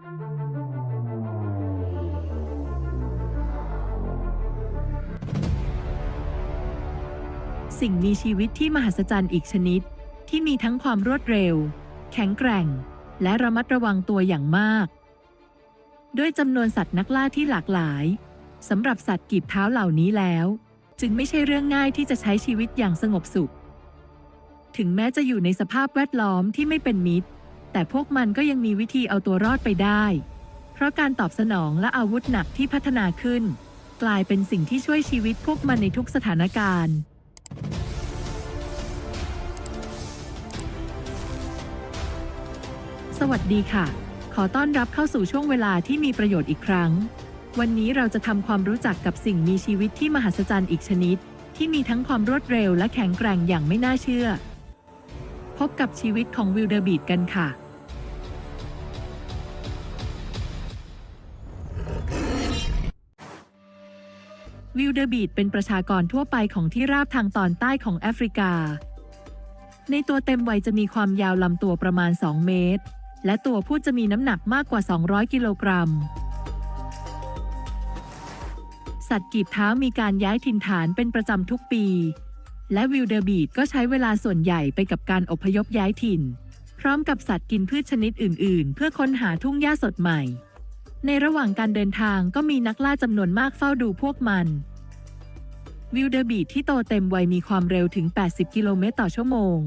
สิ่งมีชีวิตที่มหัศจรรย์อีกชนิด ที่มีทั้งความรวดเร็ว แข็งแกร่ง และระมัดระวังตัวอย่างมาก ด้วยจำนวนสัตว์นักล่าที่หลากหลายสำหรับสัตว์กีบเท้าเหล่านี้แล้ว จึงไม่ใช่เรื่องง่ายที่จะใช้ชีวิตอย่างสงบสุข ถึงแม้จะอยู่ในสภาพแวดล้อมที่ไม่เป็นมิตร แต่พวกมันก็ยังมีวิธีเอาตัวรอดไปได้ เพราะการตอบสนองและอาวุธหนักที่พัฒนาขึ้น กลายเป็นสิ่งที่ช่วยชีวิตพวกมันในทุกสถานการณ์ สวัสดีค่ะ ขอต้อนรับเข้าสู่ช่วงเวลาที่มีประโยชน์อีกครั้ง วันนี้เราจะทำความรู้จักกับสิ่งมีชีวิตที่มหัศจรรย์อีกชนิด ที่มีทั้งความรวดเร็วและแข็งแกร่งอย่างไม่น่าเชื่อ พบกับชีวิตของวิลเดอร์บีดกันค่ะ วิลเดอร์บีดเป็นประชากรทั่วไปของที่ราบทางตอนใต้ของแอฟริกา ในตัวเต็มวัยจะมีความยาวลำตัวประมาณ 2 เมตร และตัวผู้จะมีน้ำหนักมากกว่า 200 กิโลกรัมสัตว์กีบเท้ามีการย้ายถิ่นฐานเป็นประจำทุกปี และวิลเดอร์บีดก็ใช้เวลาส่วนใหญ่ไปกับการอพยพย้ายถิ่น พร้อมกับสัตว์กินพืชชนิดอื่น ๆ เพื่อค้นหาทุ่งหญ้าสดใหม่ ในระหว่างการเดินทางก็มีนักล่าจำนวนมากเฝ้าดูพวกมัน วิลเดอร์บีดที่โตเต็มวัยมีความเร็วถึง 80 กิโลเมตรต่อชั่วโมง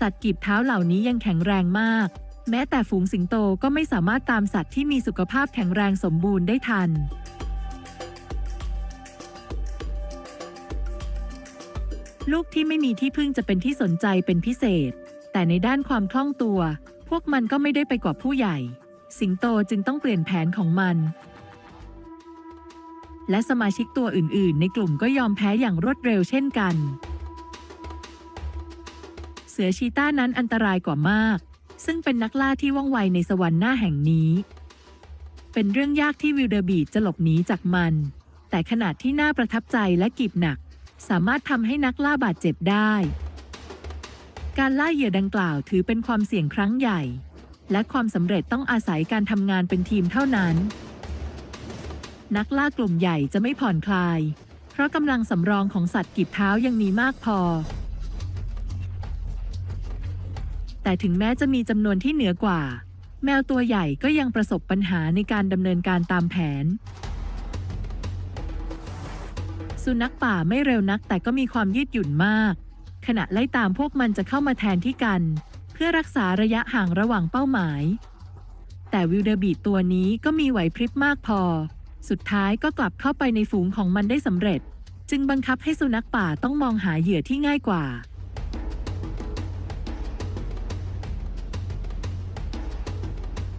สัตว์กีบเท้าเหล่านี้ยังแข็งแรงมาก แม้แต่ฝูงสิงโตก็ไม่สามารถตามสัตว์ที่มีสุขภาพแข็งแรงสมบูรณ์ได้ทัน ลูกที่ไม่มีที่พึ่งจะเป็นที่สนใจเป็นพิเศษ แต่ในด้านความคล่องตัว พวกมันก็ไม่ได้ไปกว่าผู้ใหญ่ สิงโตจึงต้องเปลี่ยนแผนของมัน และสมาชิกตัวอื่น ๆ ในกลุ่มก็ยอมแพ้อย่างรวดเร็วเช่นกัน เสือชีต้านั้นอันตรายกว่ามาก ซึ่งเป็นนักล่าที่ว่องไวในสวรรค์หน้าแห่งนี้ เป็นเรื่องยากที่วิลเดอร์บีจะหลบหนีจากมัน แต่ขนาดที่น่าประทับใจและกีบหนัก สามารถทำให้นักล่าบาดเจ็บได้ การล่าเหยื่อดังกล่าวถือเป็นความเสี่ยงครั้งใหญ่ และความสำเร็จต้องอาศัยการทำงานเป็นทีมเท่านั้น นักล่ากลุ่มใหญ่จะไม่ผ่อนคลาย เพราะกำลังสำรองของสัตว์กีบเท้ายังมีมากพอ แต่ถึงแม้จะมีจำนวนที่เหนือกว่า แมวตัวใหญ่ก็ยังประสบปัญหาในการดำเนินการตามแผน สุนัขป่าไม่เร็วนักแต่ก็มีความยืดหยุ่นมาก ขณะไล่ตามพวกมันจะเข้ามาแทนที่กัน เพื่อรักษาระยะห่างระหว่างเป้าหมาย แต่วิลเดอร์บีตัวนี้ก็มีไหวพริบมากพอ สุดท้ายก็กลับเข้าไปในฝูงของมันได้สำเร็จ จึงบังคับให้สุนัขป่าต้องมองหาเหยื่อที่ง่ายกว่า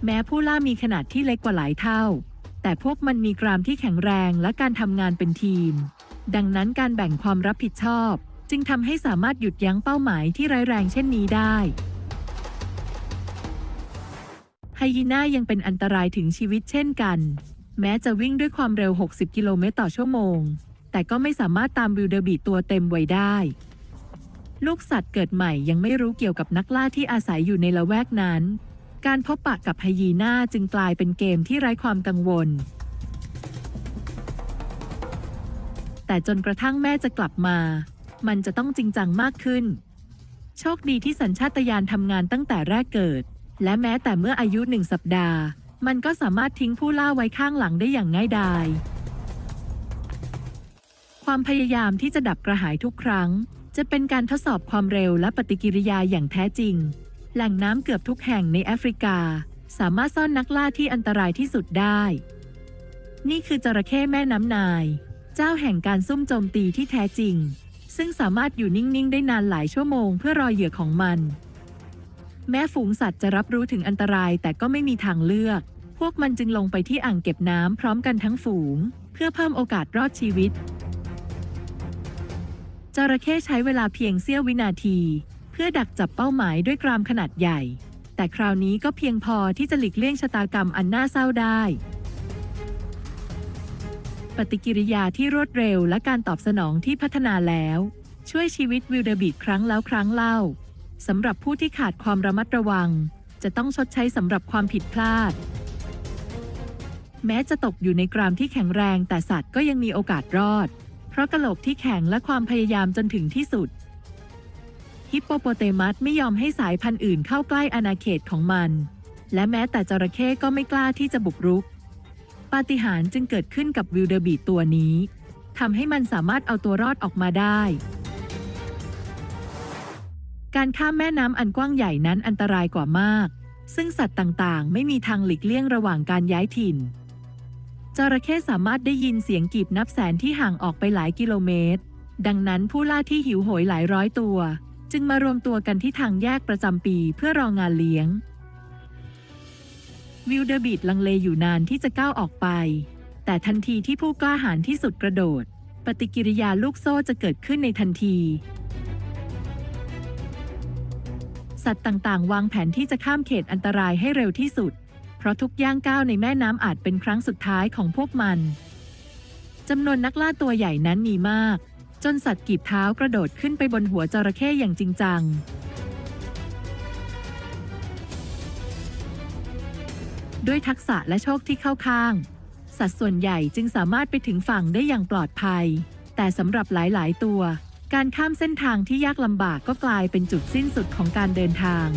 แม้ผู้ล่ามีขนาดที่เล็กกว่าหลายเท่าแต่พวกมันมีกรามที่แข็งแรงและการทำงานเป็นทีม ดังนั้นการแบ่งความรับผิดชอบ จึงทำให้สามารถหยุดยั้งเป้าหมายที่ร้ายแรงเช่นนี้ได้ไฮยีน่ายังเป็นอันตรายถึงชีวิตเช่นกัน แม้จะวิ่งด้วยความเร็ว 60 กิโลเมตรต่อชั่วโมง แต่ก็ไม่สามารถตามวิลเดอร์บีตัวเต็มไว้ได้ ลูกสัตว์เกิดใหม่ยังไม่รู้เกี่ยวกับนักล่าที่อาศัยอยู่ในละแวกนั้น การพบปะกับไฮยีน่าจึงกลายเป็นเกมที่ไร้ความกังวล แต่จนกระทั่งแม่จะกลับมา มันจะต้องจริงจังมากขึ้น โชคดีที่สัญชาตญาณทำงานตั้งแต่แรกเกิด และแม้แต่เมื่ออายุหนึ่งสัปดาห์ มันก็สามารถทิ้งผู้ล่าไว้ข้างหลังได้อย่างง่ายดายความพยายามที่จะดับกระหายทุกครั้ง จะเป็นการทดสอบความเร็วและปฏิกิริยาอย่างแท้จริง แหล่งน้ำเกือบทุกแห่งในแอฟริกา สามารถซ่อนนักล่าที่อันตรายที่สุดได้ นี่คือจระเข้แม่น้ำนาย เจ้าแห่งการซุ่มโจมตีที่แท้จริง ซึ่งสามารถอยู่นิ่ง ๆ ได้นานหลายชั่วโมงเพื่อรอเหยื่อของมัน แม้ฝูงสัตว์จะรับรู้ถึงอันตรายแต่ก็ไม่มีทางเลือก พวกมันจึงลงไปที่อ่างเก็บน้ำพร้อมกันทั้งฝูง เพื่อเพิ่มโอกาสรอดชีวิตจระเข้ใช้เวลาเพียงเสี้ยววินาที เพื่อดักจับเป้าหมายด้วยกรามขนาดใหญ่ แต่คราวนี้ก็เพียงพอที่จะหลีกเลี่ยงชะตากรรมอันน่าเศร้าได้ ปฏิกิริยาที่รวดเร็วและการตอบสนองที่พัฒนาแล้ว ช่วยชีวิตวิลเดอร์บีดครั้งแล้วครั้งเล่าสำหรับผู้ที่ขาดความระมัดระวัง จะต้องชดใช้สำหรับความผิดพลาด แม้จะตกอยู่ในกรามที่แข็งแรงแต่สัตว์ก็ยังมีโอกาสรอด เพราะกระโหลกที่แข็งและความพยายามจนถึงที่สุด ฮิปโปโปเตมัสไม่ยอมให้สายพันธุ์อื่นเข้าใกล้อาณาเขตของมัน และแม้แต่จระเข้ก็ไม่กล้าที่จะบุกรุก ปาฏิหาริย์จึงเกิดขึ้นกับวิลเดอร์บีตัวนี้ทำให้มันสามารถเอาตัวรอดออกมาได้ การข้ามแม่น้ำอันกว้างใหญ่นั้นอันตรายกว่ามาก ซึ่งสัตว์ต่างๆ ไม่มีทางหลีกเลี่ยงระหว่างการย้ายถิ่น จระเข้สามารถได้ยินเสียงกีบนับแสนที่ห่างออกไปหลายกิโลเมตร ดังนั้นผู้ล่าที่หิวโหยหลายร้อยตัว จึงมารวมตัวกันที่ทางแยกประจำปีเพื่อรองานเลี้ยง วิลเดอร์บีดลังเลอยู่นานที่จะก้าวออกไป แต่ทันทีที่ผู้กล้าหาญที่สุดกระโดด ปฏิกิริยาลูกโซ่จะเกิดขึ้นในทันที สัตว์ต่างๆ วางแผนที่จะข้ามเขตอันตรายให้เร็วที่สุด เพราะทุกย่างก้าวในแม่น้ำอาจเป็นครั้งสุดท้ายของพวกมันจำนวนนักล่าตัวใหญ่นั้นมีมาก จนสัตว์กีบเท้ากระโดดขึ้นไปบนหัวจระเข้อย่างจริงจัง ด้วยทักษะและโชคที่เข้าข้าง สัตว์ส่วนใหญ่จึงสามารถไปถึงฝั่งได้อย่างปลอดภัย แต่สำหรับหลาย ๆ ตัว การข้ามเส้นทางที่ยากลำบากก็กลายเป็นจุดสิ้นสุดของการเดินทาง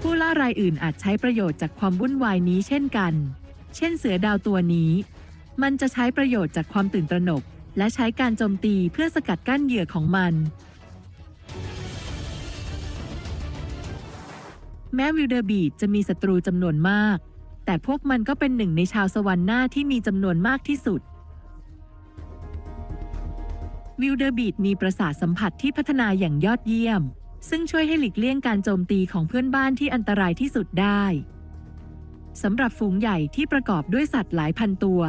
ผู้ล่ารายอื่นอาจใช้ประโยชน์จากความวุ่นวายนี้เช่นกัน เช่นเสือดาวตัวนี้ มันจะใช้ประโยชน์จากความตื่นตระหนก และใช้การโจมตีเพื่อสกัดกั้นเหยื่อของมัน แม้วิลเดอร์บีดจะมีศัตรูจำนวนมาก แต่พวกมันก็เป็นหนึ่งในชาวสวรรค์หน้าที่มีจำนวนมากที่สุด วิลเดอร์บีดมีประสาทสัมผัสที่พัฒนาอย่างยอดเยี่ยม ซึ่งช่วยให้หลีกเลี่ยงการโจมตีของเพื่อนบ้านที่อันตรายที่สุดได้สำหรับฝูงใหญ่ที่ประกอบด้วยสัตว์หลายพันตัว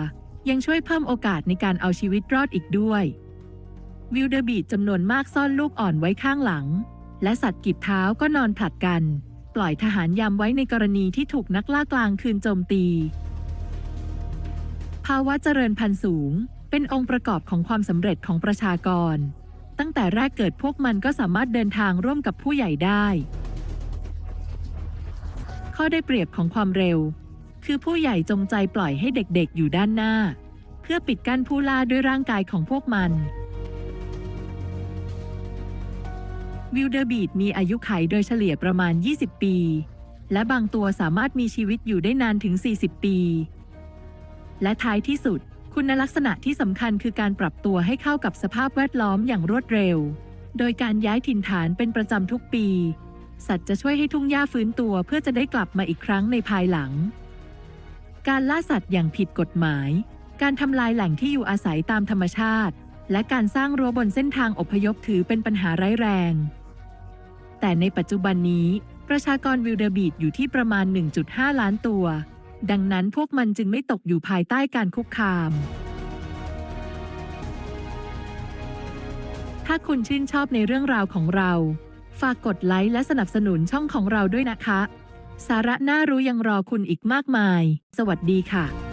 ยังช่วยเพิ่มโอกาสในการเอาชีวิตรอดอีกด้วย วิลเดอร์บีดจำนวนมากซ่อนลูกอ่อนไว้ข้างหลัง และสัตว์กีบเท้าก็นอนผลัดกัน ปล่อยทหารยามไว้ในกรณีที่ถูกนักล่ากลางคืนโจมตี ภาวะเจริญพันธุ์สูง เป็นองค์ประกอบของความสำเร็จของประชากร ตั้งแต่แรกเกิดพวกมันก็สามารถเดินทางร่วมกับผู้ใหญ่ได้ ข้อได้เปรียบของความเร็ว คือผู้ใหญ่จงใจปล่อยให้เด็กๆ อยู่ด้านหน้า เพื่อปิดกั้นผู้ล่าด้วยร่างกายของพวกมัน วิลเดอร์บีดมีอายุขัยโดยเฉลี่ยประมาณ 20 ปี และบางตัวสามารถมีชีวิตอยู่ได้นานถึง 40 ปี และท้ายที่สุด คุณลักษณะที่สำคัญคือการปรับตัวให้เข้ากับสภาพแวดล้อมอย่างรวดเร็ว โดยการย้ายถิ่นฐานเป็นประจำทุกปี สัตว์จะช่วยให้ทุ่งหญ้าฟื้นตัวเพื่อจะได้กลับมาอีกครั้งในภายหลัง การล่าสัตว์อย่างผิดกฎหมาย การทำลายแหล่งที่อยู่อาศัยตามธรรมชาติและการสร้างรั้วบนเส้นทางอพยพถือเป็นปัญหาร้ายแรง แต่ในปัจจุบันนี้ ประชากรวิลเดอร์บีดอยู่ที่ประมาณ 1.5 ล้านตัว ดังนั้นพวกมันจึงไม่ตกอยู่ภายใต้การคุกคาม ถ้าคุณชื่นชอบในเรื่องราวของเรา ฝากกดไลค์และสนับสนุนช่องของเราด้วยนะคะ สาระน่ารู้ยังรอคุณอีกมากมาย สวัสดีค่ะ